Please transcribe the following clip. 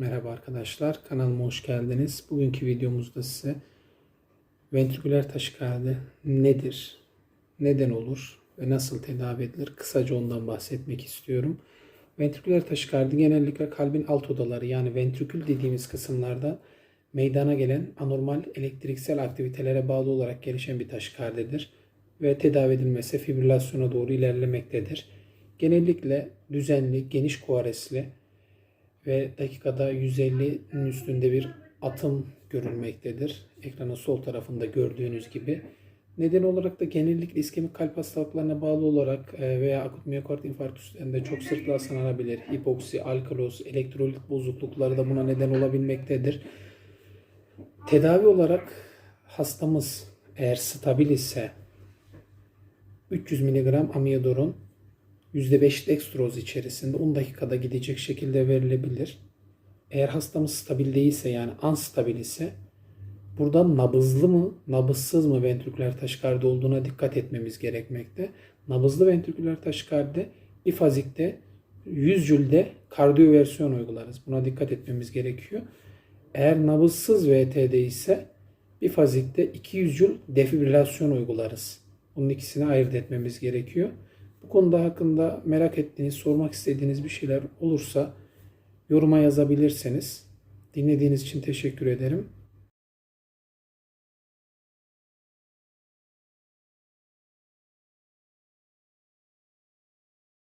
Merhaba arkadaşlar, kanalıma hoş geldiniz. Bugünkü videomuzda size ventriküler taşikardi nedir, neden olur ve nasıl tedavi edilir kısaca ondan bahsetmek istiyorum. Ventriküler taşikardi genellikle kalbin alt odaları yani ventrikül dediğimiz kısımlarda meydana gelen anormal elektriksel aktivitelere bağlı olarak gelişen bir taşikardidir ve tedavi edilmesi fibrilasyona doğru ilerlemektedir. Genellikle düzenli, geniş kuaresli ve dakikada 150'nin üstünde bir atım görülmektedir. Ekranın sol tarafında gördüğünüz gibi. Neden olarak da genellikle iskemik kalp hastalıklarına bağlı olarak e, veya akut miyokard infarktüslerinde çok sık rastlanabilir. Hipoksi, alkaloz, elektrolit bozuklukları da buna neden olabilmektedir. Tedavi olarak hastamız eğer stabil ise 300 mg amiodarone %5 dextroz içerisinde 10 dakikada gidecek şekilde verilebilir. Eğer hastamız stabil değilse yani unstabil ise burada nabızlı mı, nabızsız mı ventriküler taşikardi olduğuna dikkat etmemiz gerekmekte. Nabızlı ventriküler taşikardi bir fazikte 100 jülde kardiyoversiyon uygularız. Buna dikkat etmemiz gerekiyor. Eğer nabızsız VTD ise bir fazikte 200 jül defibrilasyon uygularız. Bunun ikisini ayırt etmemiz gerekiyor. Konuda hakkında merak ettiğiniz, sormak istediğiniz bir şeyler olursa yoruma yazabilirseniz. Dinlediğiniz için teşekkür ederim.